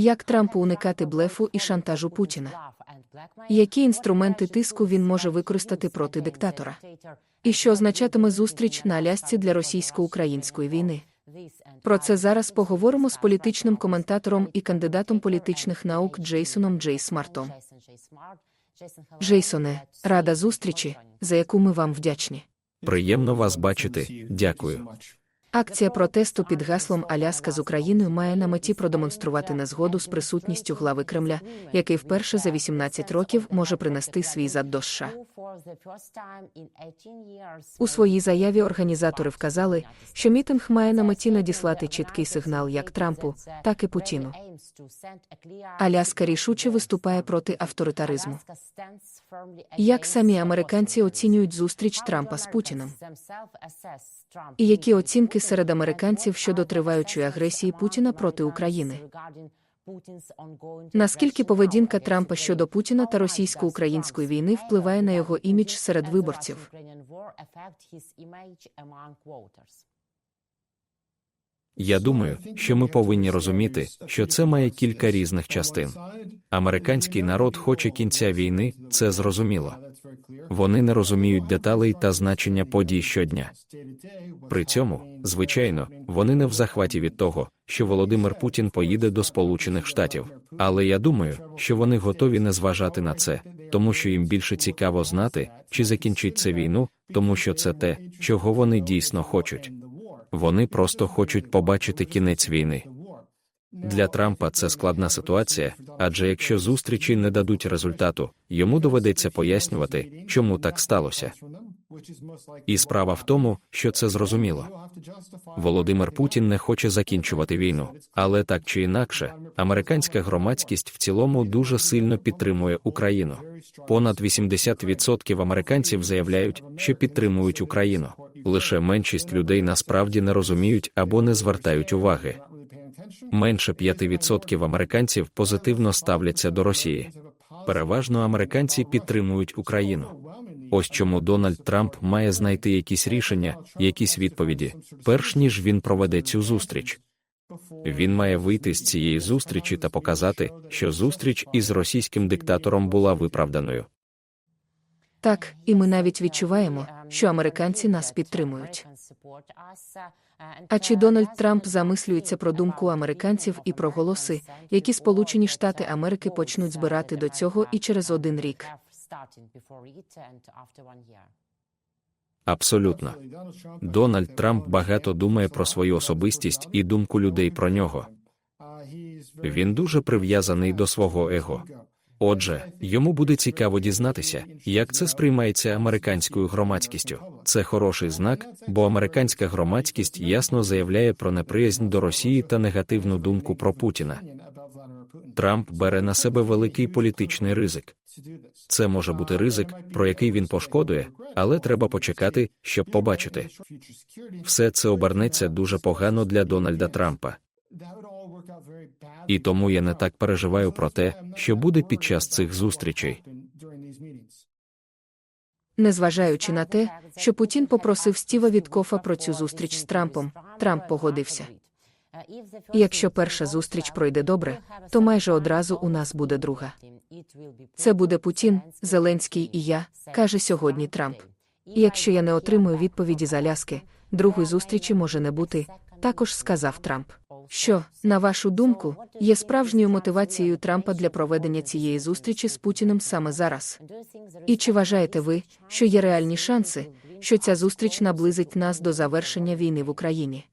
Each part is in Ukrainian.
Як Трампу уникати блефу і шантажу Путіна? Які інструменти тиску він може використати проти диктатора? І що означатиме зустріч на Алясці для російсько-української війни? Про це зараз поговоримо з політичним коментатором і кандидатом політичних наук Джейсоном Джей Смартом. Джейсоне, рада зустрічі, за яку ми вам вдячні. Приємно вас бачити. Дякую. Акція протесту під гаслом Аляска з Україною має на меті продемонструвати незгоду з присутністю глави Кремля, який вперше за 18 років може принести свій зад до США. У своїй заяві організатори вказали, що мітинг має на меті надіслати чіткий сигнал як Трампу, так і Путіну. Аляска рішуче виступає проти авторитаризму. Як самі американці оцінюють зустріч Трампа з Путіним? І які оцінки серед американців щодо триваючої агресії Путіна проти України? Наскільки поведінка Трампа щодо Путіна та російсько-української війни впливає на його імідж серед виборців? Я думаю, що ми повинні розуміти, що це має кілька різних частин. Американський народ хоче кінця війни, це зрозуміло. Вони не розуміють деталей та значення подій щодня. При цьому, звичайно, вони не в захваті від того, що Володимир Путін поїде до Сполучених Штатів. Але я думаю, що вони готові не зважати на це, тому що їм більше цікаво знати, чи закінчиться війну, тому що це те, чого вони дійсно хочуть. Вони просто хочуть побачити кінець війни. Для Трампа це складна ситуація, адже якщо зустрічі не дадуть результату, йому доведеться пояснювати, чому так сталося. І справа в тому, що це зрозуміло. Володимир Путін не хоче закінчувати війну, але так чи інакше, американська громадськість в цілому дуже сильно підтримує Україну. Понад 80% американців заявляють, що підтримують Україну. Лише меншість людей насправді не розуміють або не звертають уваги. Менше 5% американців позитивно ставляться до Росії. Переважно американці підтримують Україну. Ось чому Дональд Трамп має знайти якісь рішення, якісь відповіді, перш ніж він проведе цю зустріч. Він має вийти з цієї зустрічі та показати, що зустріч із російським диктатором була виправданою. Так, і ми навіть відчуваємо, що американці нас підтримують. А чи Дональд Трамп замислюється про думку американців і про голоси, які Сполучені Штати Америки почнуть збирати до цього і через один рік? Абсолютно. Дональд Трамп багато думає про свою особистість і думку людей про нього. Він дуже прив'язаний до свого его. Отже, йому буде цікаво дізнатися, як це сприймається американською громадськістю. Це хороший знак, бо американська громадськість ясно заявляє про неприязнь до Росії та негативну думку про Путіна. Трамп бере на себе великий політичний ризик. Це може бути ризик, про який він пошкодує, але треба почекати, щоб побачити. Все це обернеться дуже погано для Дональда Трампа. І тому я не так переживаю про те, що буде під час цих зустрічей. Незважаючи на те, що Путін попросив Стіва Віткофа про цю зустріч з Трампом, Трамп погодився. Якщо перша зустріч пройде добре, то майже одразу у нас буде друга. Це буде Путін, Зеленський і я, каже сьогодні Трамп. І якщо я не отримую відповіді з Аляски, другої зустрічі може не бути, також сказав Трамп. Що, на вашу думку, є справжньою мотивацією Трампа для проведення цієї зустрічі з Путіним саме зараз? І чи вважаєте ви, що є реальні шанси, що ця зустріч наблизить нас до завершення війни в Україні?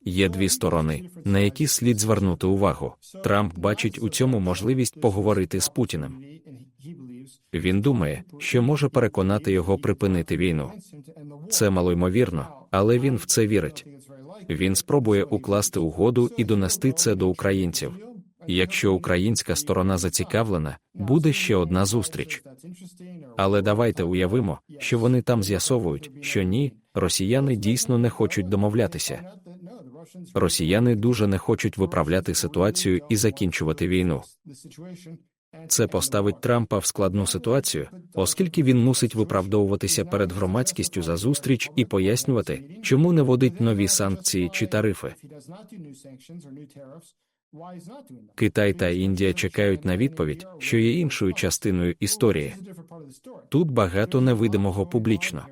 Є дві сторони, на які слід звернути увагу. Трамп бачить у цьому можливість поговорити з Путіним. Він думає, що може переконати його припинити війну. Це малоймовірно, але він в це вірить. Він спробує укласти угоду і донести це до українців. Якщо українська сторона зацікавлена, буде ще одна зустріч. Але давайте уявимо, що вони там з'ясовують, що ні, росіяни дійсно не хочуть домовлятися. Росіяни дуже не хочуть виправляти ситуацію і закінчувати війну. Це поставить Трампа в складну ситуацію, оскільки він мусить виправдовуватися перед громадськістю за зустріч і пояснювати, чому не вводить нові санкції чи тарифи. Китай та Індія чекають на відповідь, що є іншою частиною історії. Тут багато невидимого публічно.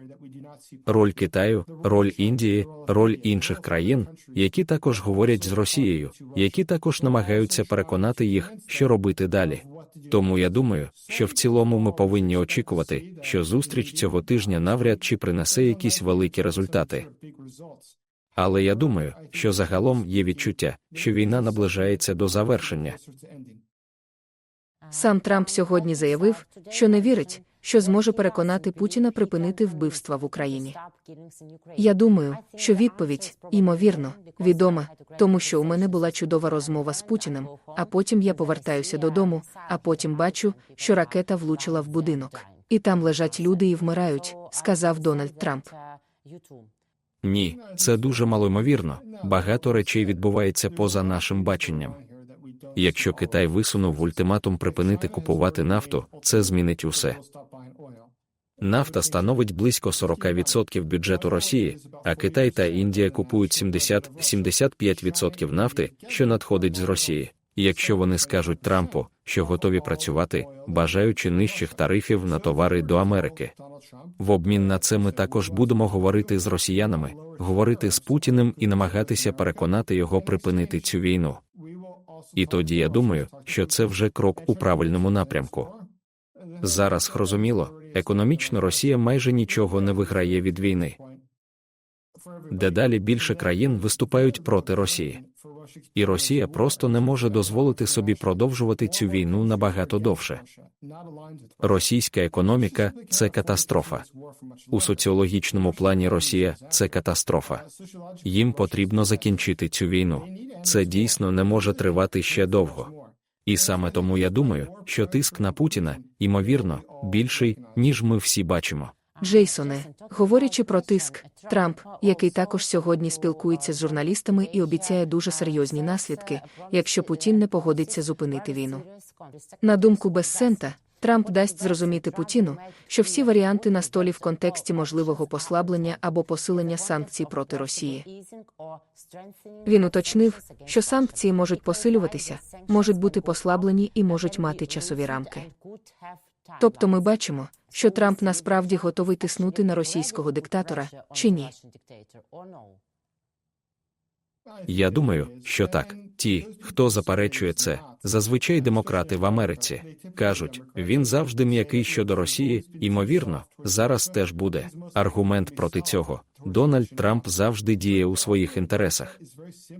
Роль Китаю, роль Індії, роль інших країн, які також говорять з Росією, які також намагаються переконати їх, що робити далі. Тому я думаю, що в цілому ми повинні очікувати, що зустріч цього тижня навряд чи принесе якісь великі результати. Але я думаю, що загалом є відчуття, що війна наближається до завершення. Сам Трамп сьогодні заявив, що не вірить, що зможе переконати Путіна припинити вбивства в Україні. Я думаю, що відповідь, ймовірно, відома, тому що у мене була чудова розмова з Путіним, а потім я повертаюся додому, а потім бачу, що ракета влучила в будинок. І там лежать люди і вмирають, сказав Дональд Трамп. Ні, це дуже малоймовірно. Багато речей відбувається поза нашим баченням. Якщо Китай висунув ультиматум припинити купувати нафту, це змінить усе. Нафта становить близько 40% бюджету Росії, а Китай та Індія купують 70-75% нафти, що надходить з Росії. Якщо вони скажуть Трампу, що готові працювати, бажаючи нижчих тарифів на товари до Америки. В обмін на це ми також будемо говорити з росіянами, говорити з Путіним і намагатися переконати його припинити цю війну. І тоді я думаю, що це вже крок у правильному напрямку. Зараз зрозуміло, економічно Росія майже нічого не виграє від війни. Дедалі більше країн виступають проти Росії. І Росія просто не може дозволити собі продовжувати цю війну набагато довше. Російська економіка це катастрофа. У соціологічному плані Росія це катастрофа. Їм потрібно закінчити цю війну. Це дійсно не може тривати ще довго. І саме тому я думаю, що тиск на Путіна, ймовірно, більший, ніж ми всі бачимо. Джейсоне, говорячи про тиск, Трамп, який також сьогодні спілкується з журналістами і обіцяє дуже серйозні наслідки, якщо Путін не погодиться зупинити війну. На думку Бессента, Трамп дасть зрозуміти Путіну, що всі варіанти на столі в контексті можливого послаблення або посилення санкцій проти Росії. Він уточнив, що санкції можуть посилюватися, можуть бути послаблені і можуть мати часові рамки. Тобто ми бачимо, що Трамп насправді готовий тиснути на російського диктатора чи ні. Я думаю, що так. Ті, хто заперечує це, зазвичай демократи в Америці, кажуть, він завжди м'який щодо Росії, ймовірно, зараз теж буде. Аргумент проти цього. Дональд Трамп завжди діє у своїх інтересах.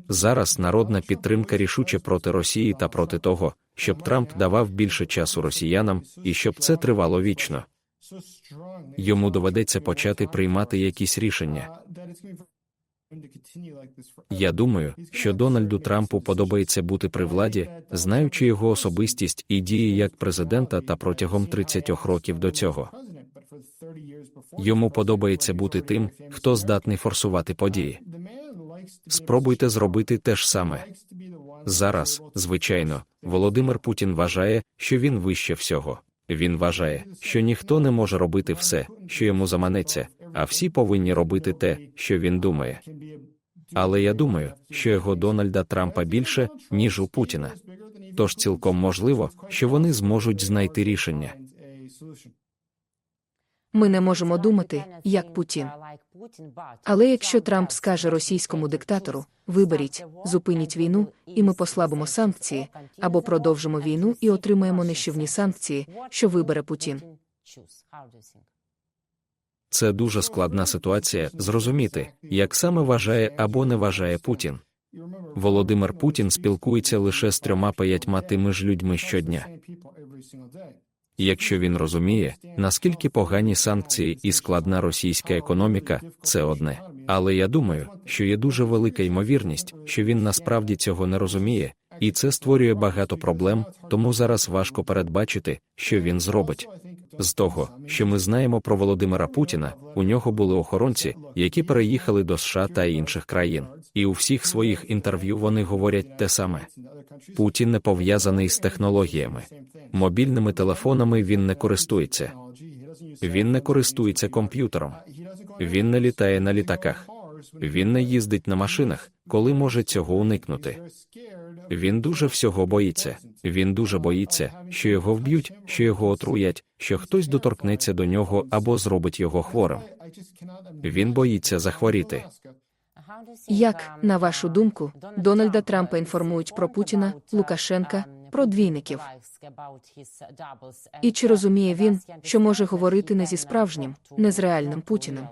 Зараз народна підтримка рішуче проти Росії та проти того, щоб Трамп давав більше часу росіянам і щоб це тривало вічно. Йому доведеться почати приймати якісь рішення. Я думаю, що Дональду Трампу подобається бути при владі, знаючи його особистість і дії як президента та протягом 30 років до цього. Йому подобається бути тим, хто здатний форсувати події. Спробуйте зробити те ж саме. Зараз, звичайно, Володимир Путін вважає, що він вище всього. Він вважає, що ніхто не може робити все, що йому заманеться, а всі повинні робити те, що він думає. Але я думаю, що його Дональда Трампа більше, ніж у Путіна. Тож цілком можливо, що вони зможуть знайти рішення. Ми не можемо думати, як Путін. Але якщо Трамп скаже російському диктатору, виберіть, зупиніть війну, і ми послабимо санкції, або продовжимо війну і отримаємо нищівні санкції, що вибере Путін. Це дуже складна ситуація зрозуміти, як саме вважає або не вважає Путін. Володимир Путін спілкується лише з трьома п'ятьма тими ж людьми щодня. Якщо він розуміє, наскільки погані санкції і складна російська економіка, це одне. Але я думаю, що є дуже велика ймовірність, що він насправді цього не розуміє, і це створює багато проблем, тому зараз важко передбачити, що він зробить. З того, що ми знаємо про Володимира Путіна, у нього були охоронці, які переїхали до США та інших країн, і у всіх своїх інтерв'ю вони говорять те саме. Путін не пов'язаний з технологіями. Мобільними телефонами він не користується. Він не користується комп'ютером. Він не літає на літаках. Він не їздить на машинах, коли може цього уникнути. Він дуже всього боїться. Він дуже боїться, що його вб'ють, що його отруять, що хтось доторкнеться до нього або зробить його хворим. Він боїться захворіти. Як, на вашу думку, Дональда Трампа інформують про Путіна, Лукашенка, про двійників? І чи розуміє він, що може говорити не зі справжнім, не з реальним Путіним?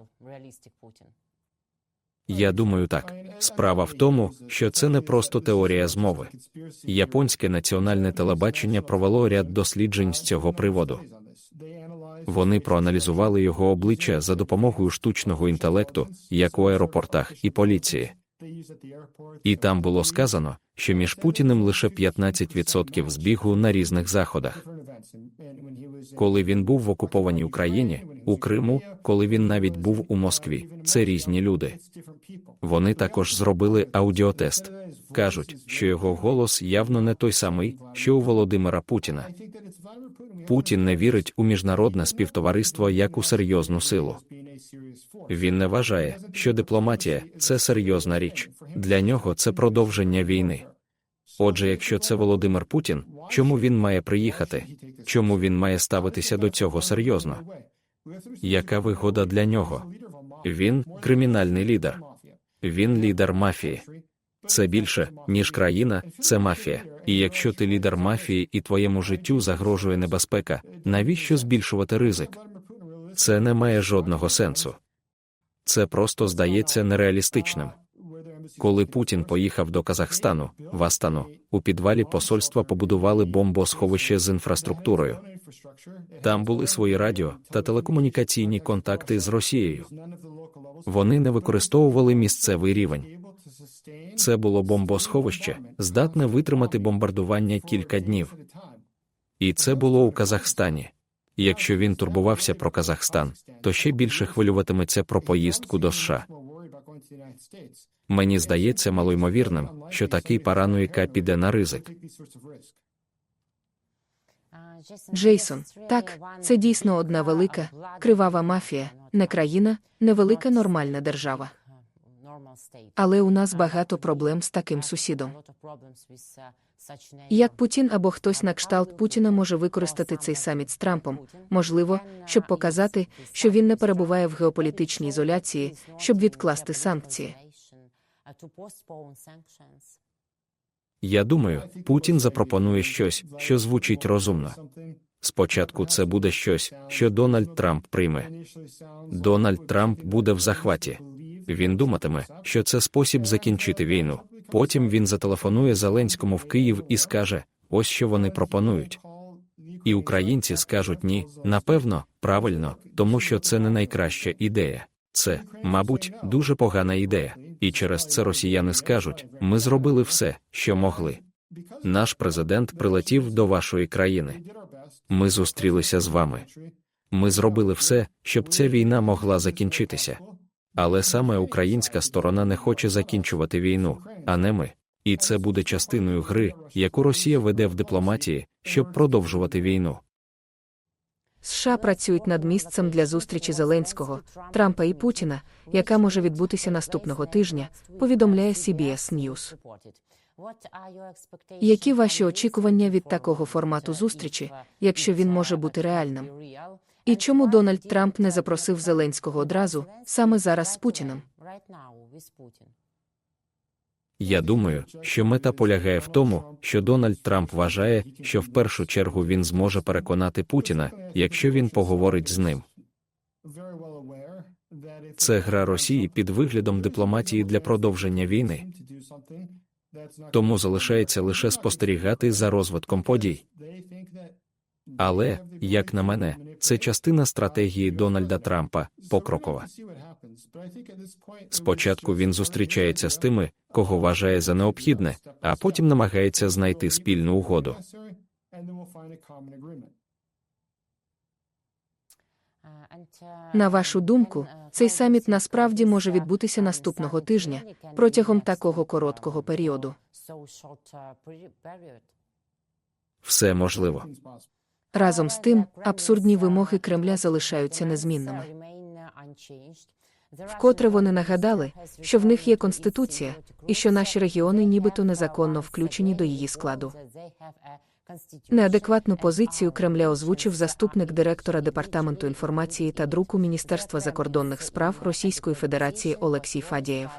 Я думаю так. Справа в тому, що це не просто теорія змови. Японське національне телебачення провело ряд досліджень з цього приводу. Вони проаналізували його обличчя за допомогою штучного інтелекту, як у аеропортах і поліції. І там було сказано, що між Путіним лише 15% збігу на різних заходах. Коли він був в окупованій Україні, у Криму, коли він навіть був у Москві, це різні люди. Вони також зробили аудіотест. Кажуть, що його голос явно не той самий, що у Володимира Путіна. Путін не вірить у міжнародне співтовариство як у серйозну силу. Він не вважає, що дипломатія це серйозна річ. Для нього це продовження війни. Отже, якщо це Володимир Путін, чому він має приїхати? Чому він має ставитися до цього серйозно? Яка вигода для нього? Він кримінальний лідер. Він лідер мафії. Це більше, ніж країна, це мафія. І якщо ти лідер мафії і твоєму життю загрожує небезпека, навіщо збільшувати ризик? Це не має жодного сенсу. Це просто здається нереалістичним. Коли Путін поїхав до Казахстану, в Астану, у підвалі посольства побудували бомбосховище з інфраструктурою. Там були свої радіо та телекомунікаційні контакти з Росією. Вони не використовували місцевий рівень. Це було бомбосховище, здатне витримати бомбардування кілька днів. І це було у Казахстані. І Якщо він турбувався про Казахстан, то ще більше хвилюватиметься про поїздку до США. Мені здається малоймовірним, що такий параноїка піде на ризик. Джейсон, так, це дійсно одна велика, кривава мафія, не країна, не велика нормальна держава. Але у нас багато проблем з таким сусідом. Як Путін або хтось на кшталт Путіна може використати цей саміт з Трампом, можливо, щоб показати, що він не перебуває в геополітичній ізоляції, щоб відкласти санкції. Я думаю, Путін запропонує щось, що звучить розумно. Спочатку це буде щось, що Дональд Трамп прийме. Дональд Трамп буде в захваті. Він думатиме, що це спосіб закінчити війну. Потім він зателефонує Зеленському в Київ і скаже: ось що вони пропонують. І українці скажуть ні, напевно, правильно, тому що це не найкраща ідея. Це, мабуть, дуже погана ідея. І через це росіяни скажуть: ми зробили все, що могли. Наш президент прилетів до вашої країни. Ми зустрілися з вами. Ми зробили все, щоб ця війна могла закінчитися. Але саме українська сторона не хоче закінчувати війну, а не ми. І це буде частиною гри, яку Росія веде в дипломатії, щоб продовжувати війну. США працюють над місцем для зустрічі Зеленського, Трампа і Путіна, яка може відбутися наступного тижня, повідомляє CBS News. Які ваші очікування від такого формату зустрічі, якщо він може бути реальним? І чому Дональд Трамп не запросив Зеленського одразу, саме зараз з Путіним? Я думаю, що мета полягає в тому, що Дональд Трамп вважає, що в першу чергу він зможе переконати Путіна, якщо він поговорить з ним. Це гра Росії під виглядом дипломатії для продовження війни. Тому залишається лише спостерігати за розвитком подій. Але, як на мене, це частина стратегії Дональда Трампа покрокова. Спочатку він зустрічається з тими, кого вважає за необхідне, а потім намагається знайти спільну угоду. На вашу думку, цей саміт насправді може відбутися наступного тижня протягом такого короткого періоду. Все можливо. Разом з тим, абсурдні вимоги Кремля залишаються незмінними. Вкотре вони нагадали, що в них є конституція, і що наші регіони нібито незаконно включені до її складу. Неадекватну позицію Кремля озвучив заступник директора департаменту інформації та друку Міністерства закордонних справ Російської Федерації Олексій Фадєєв.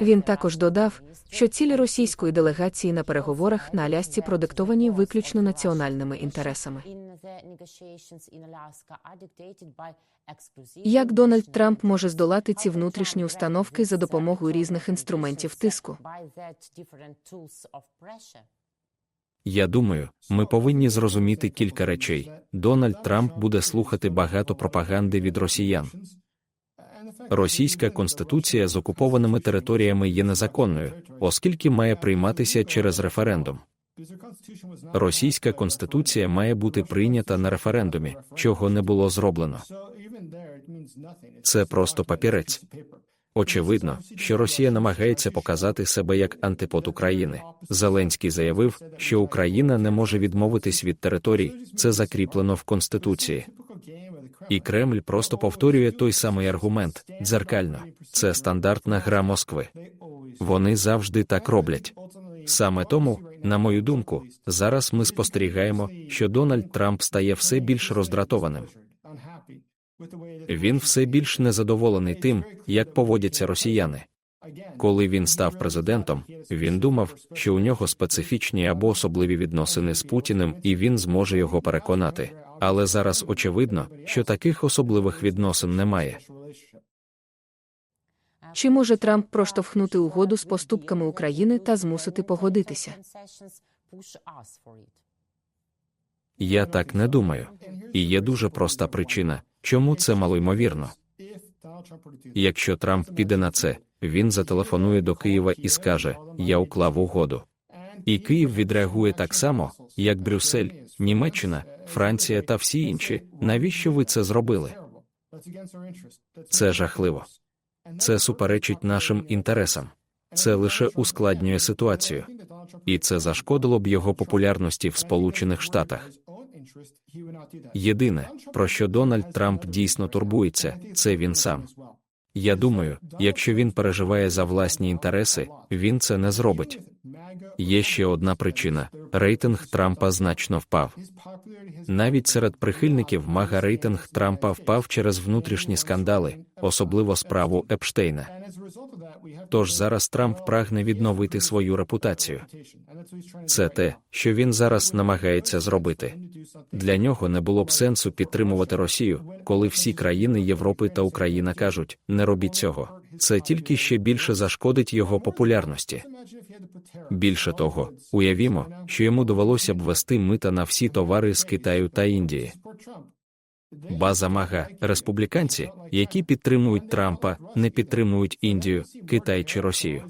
Він також додав, що цілі російської делегації на переговорах на Алясці продиктовані виключно національними інтересами. Як Дональд Трамп може здолати ці внутрішні установки за допомогою різних інструментів тиску? Я думаю, ми повинні зрозуміти кілька речей. Дональд Трамп буде слухати багато пропаганди від росіян. Російська конституція з окупованими територіями є незаконною, оскільки має прийматися через референдум. Російська конституція має бути прийнята на референдумі, чого не було зроблено. Це просто папірець. Очевидно, що Росія намагається показати себе як антипод України. Зеленський заявив, що Україна не може відмовитись від територій, це закріплено в Конституції. І Кремль просто повторює той самий аргумент дзеркально. Це стандартна гра Москви. Вони завжди так роблять. Саме тому, на мою думку, зараз ми спостерігаємо, що Дональд Трамп стає все більш роздратованим. Він все більш незадоволений тим, як поводяться росіяни. Коли він став президентом, він думав, що у нього специфічні або особливі відносини з Путіним, і він зможе його переконати. Але зараз очевидно, що таких особливих відносин немає. Чи може Трамп проштовхнути угоду з поступками України та змусити погодитися? Я так не думаю. І є дуже проста причина, чому це малоймовірно. Якщо Трамп піде на це, він зателефонує до Києва і скаже: Я уклав угоду. І Київ відреагує так само, як Брюссель, Німеччина, Франція та всі інші. Навіщо ви це зробили? Це жахливо. Це суперечить нашим інтересам. Це лише ускладнює ситуацію, і це зашкодило б його популярності в Сполучених Штатах. Єдине, про що Дональд Трамп дійсно турбується, це він сам. Я думаю, якщо він переживає за власні інтереси, він це не зробить. Є ще одна причина: рейтинг Трампа значно впав. Навіть серед прихильників мага рейтинг Трампа впав через внутрішні скандали, особливо справу Епштейна. Тож зараз Трамп прагне відновити свою репутацію. Це те, що він зараз намагається зробити. Для нього не було б сенсу підтримувати Росію, коли всі країни Європи та Україна кажуть: не робіть цього. Це тільки ще більше зашкодить його популярності. Більше того, уявімо, що йому довелося б ввести мита на всі товари з Китаю та Індії. База мага, республіканці, які підтримують Трампа, не підтримують Індію, Китай чи Росію.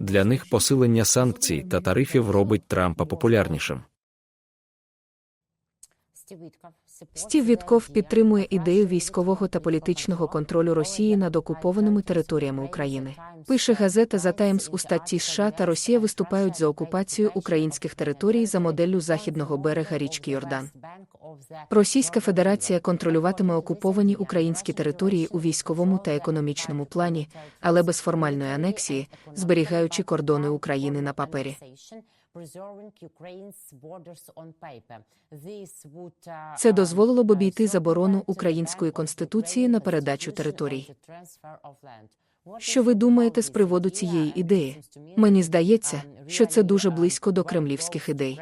Для них посилення санкцій та тарифів робить Трампа популярнішим. Стів Вітков підтримує ідею військового та політичного контролю Росії над окупованими територіями України. Пише газета The Times у статті США та Росія виступають за окупацію українських територій за моделлю західного берега річки Йордан. Російська Федерація контролюватиме окуповані українські території у військовому та економічному плані, але без формальної анексії, зберігаючи кордони України на папері. Це дозволило б обійти заборону української конституції на передачу територій. Що ви думаєте з приводу цієї ідеї? Мені здається, що це дуже близько до кремлівських ідей.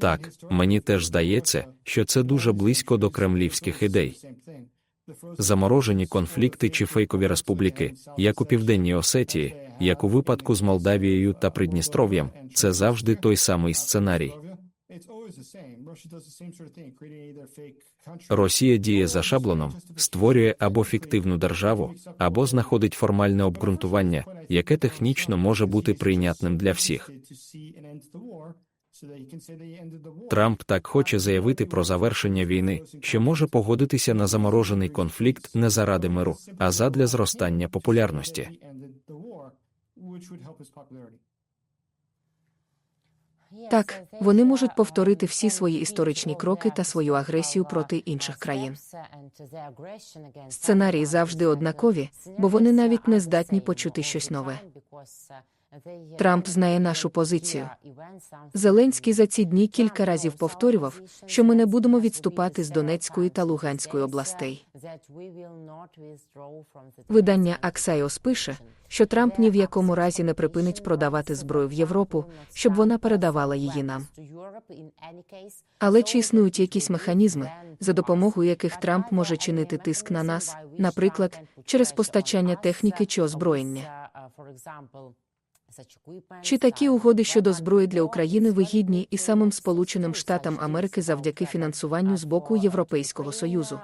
Так, мені теж здається, що це дуже близько до кремлівських ідей. Заморожені конфлікти чи фейкові республіки, як у південній Осетії, як у випадку з Молдавією та Придністров'ям, це завжди той самий сценарій. Росія діє за шаблоном, створює або фіктивну державу, або знаходить формальне обґрунтування, яке технічно може бути прийнятним для всіх. Трамп так хоче заявити про завершення війни, що може погодитися на заморожений конфлікт не заради миру, а задля зростання популярності. Так, вони можуть повторити всі свої історичні кроки та свою агресію проти інших країн. Сценарії завжди однакові, бо вони навіть не здатні почути щось нове. Трамп знає нашу позицію. Зеленський за ці дні кілька разів повторював, що ми не будемо відступати з Донецької та Луганської областей. Видання Axios пише, що Трамп ні в якому разі не припинить продавати зброю в Європу, щоб вона передавала її нам. Але чи існують якісь механізми, за допомогою яких Трамп може чинити тиск на нас, наприклад, через постачання техніки чи озброєння? Чи такі угоди щодо зброї для України вигідні і самим Сполученим Штатам Америки завдяки фінансуванню з боку Європейського Союзу?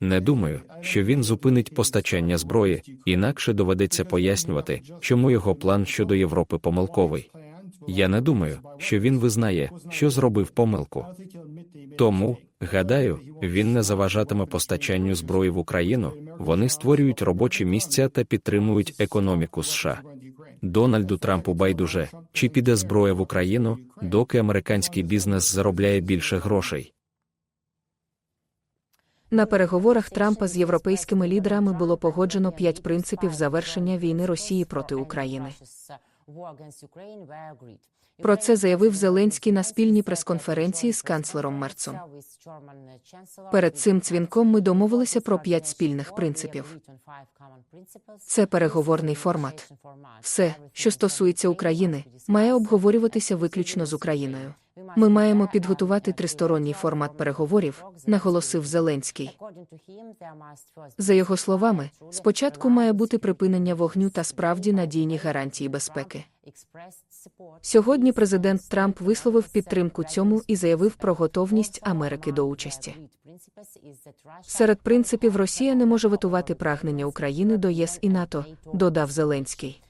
Не думаю, що він зупинить постачання зброї, інакше доведеться пояснювати, чому його план щодо Європи помилковий. Я не думаю, що він визнає, що зробив помилку. Тому, гадаю, він не заважатиме постачанню зброї в Україну. Вони створюють робочі місця та підтримують економіку США. Дональду Трампу байдуже, чи піде зброя в Україну, доки американський бізнес заробляє більше грошей. На переговорах Трампа з європейськими лідерами було погоджено п'ять принципів завершення війни Росії проти України. Про це заявив Зеленський на спільній прес-конференції з канцлером Мерцом. Перед цим дзвінком ми домовилися про п'ять спільних принципів. Це переговорний формат. Все, що стосується України, має обговорюватися виключно з Україною. Ми маємо підготувати тристоронній формат переговорів, наголосив Зеленський. За його словами, спочатку має бути припинення вогню та справді надійні гарантії безпеки. Сьогодні президент Трамп висловив підтримку цьому і заявив про готовність Америки до участі. Серед принципів Росія не може витувати прагнення України до ЄС і НАТО, додав Зеленський.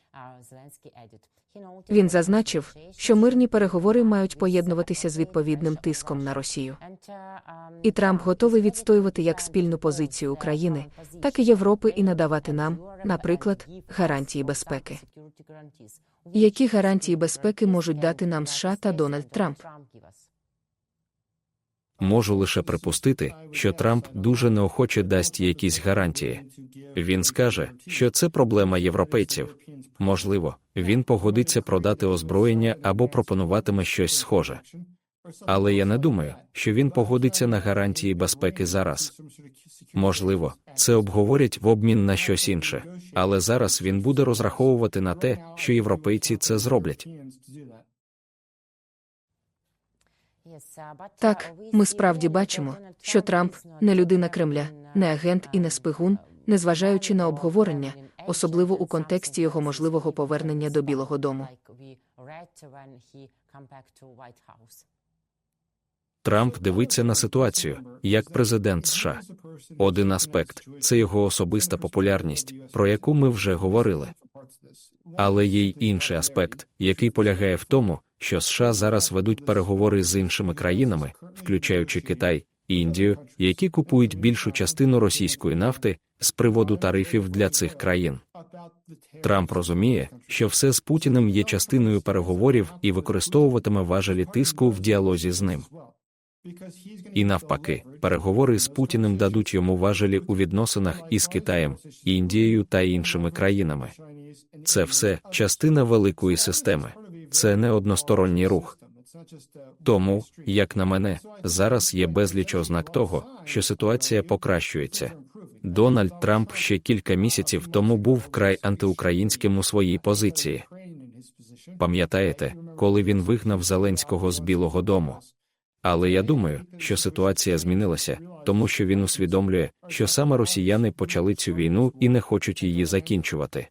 Він зазначив, що мирні переговори мають поєднуватися з відповідним тиском на Росію. І Трамп готовий відстоювати як спільну позицію України, так і Європи і надавати нам, наприклад, гарантії безпеки. Які гарантії безпеки можуть дати нам США та Дональд Трамп? Можу лише припустити, що Трамп дуже неохоче дасть якісь гарантії. Він скаже, що це проблема європейців. Можливо, він погодиться продати озброєння або пропонуватиме щось схоже. Але я не думаю, що він погодиться на гарантії безпеки зараз. Можливо, це обговорять в обмін на щось інше, але зараз він буде розраховувати на те, що європейці це зроблять. Так, ми справді бачимо, що Трамп не людина Кремля, не агент і не спигун, незважаючи на обговорення, особливо у контексті його можливого повернення до Білого Дому. Трамп дивиться на ситуацію як президент США. Один аспект це його особиста популярність, про яку ми вже говорили. Але є й інший аспект, який полягає в тому, що США зараз ведуть переговори з іншими країнами, включаючи Китай Індію, які купують більшу частину російської нафти з приводу тарифів для цих країн. Трамп розуміє, що все з Путіним є частиною переговорів і використовуватиме важелі тиску в діалозі з ним. І навпаки, переговори з Путіним дадуть йому важелі у відносинах із Китаєм, Індією та іншими країнами. Це все частина великої системи. Це не односторонній рух. Тому, як на мене, зараз є безліч ознак того, що ситуація покращується. Дональд Трамп ще кілька місяців тому був вкрай антиукраїнським у своїй позиції. Пам'ятаєте, коли він вигнав Зеленського з Білого Дому? Але я думаю, що ситуація змінилася, тому що він усвідомлює, що саме росіяни почали цю війну і не хочуть її закінчувати.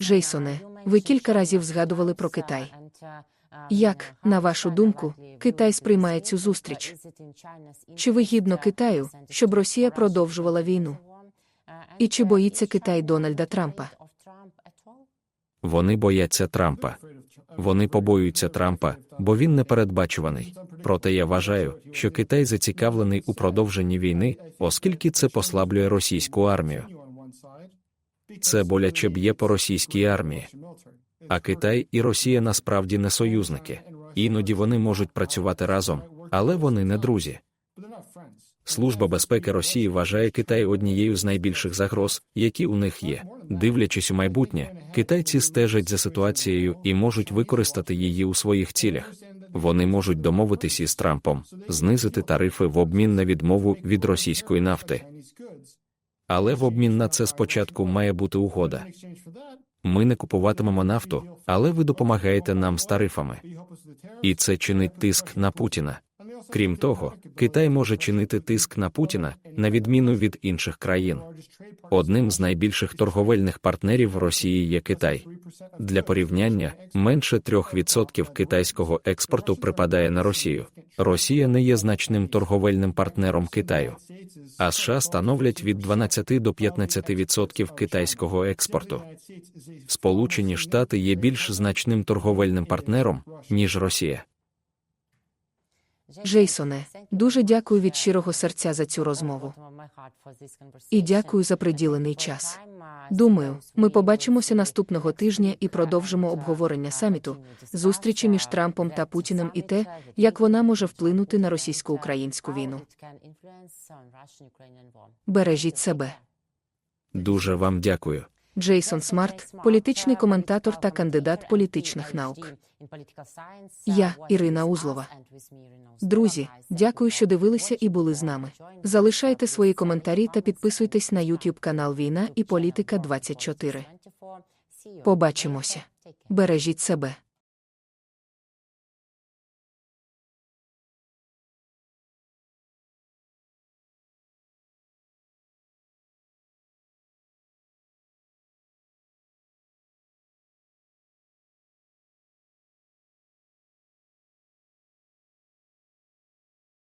Джейсоне, ви кілька разів згадували про Китай. Як, на вашу думку, Китай сприймає цю зустріч? Чи вигідно Китаю, щоб Росія продовжувала війну? І чи боїться Китай Дональда Трампа? Вони бояться Трампа. Вони побоюються Трампа, бо він непередбачуваний. Проте я вважаю, що Китай зацікавлений у продовженні війни, оскільки це послаблює російську армію. Це боляче б'є по російській армії. А Китай і Росія насправді не союзники. Іноді вони можуть працювати разом, але вони не друзі. Служба безпеки Росії вважає Китай однією з найбільших загроз, які у них є. Дивлячись у майбутнє, китайці стежать за ситуацією і можуть використати її у своїх цілях. Вони можуть домовитись із Трампом, знизити тарифи в обмін на відмову від російської нафти. Але в обмін на це спочатку має бути угода. Ми не купуватимемо нафту, але ви допомагаєте нам з тарифами. І це чинить тиск на Путіна. Крім того, Китай може чинити тиск на Путіна на відміну від інших країн. Одним з найбільших торговельних партнерів Росії є Китай. Для порівняння менше 3% китайського експорту припадає на Росію. Росія не є значним торговельним партнером Китаю, а США становлять від 12 до 15% китайського експорту. Сполучені Штати є більш значним торговельним партнером, ніж Росія. Джейсоне, дуже дякую від щирого серця за цю розмову. І дякую за приділений час. Думаю, ми побачимося наступного тижня і продовжимо обговорення саміту, зустрічі між Трампом та Путіним і те, як вона може вплинути на російсько-українську війну. Бережіть себе. Дуже вам дякую. Джейсон Смарт, політичний коментатор та кандидат політичних наук. Я Ірина Узлова. Друзі, дякую, що дивилися і були з нами. Залишайте свої коментарі та підписуйтесь на YouTube канал Війна і Політика 24. Побачимося. Бережіть себе.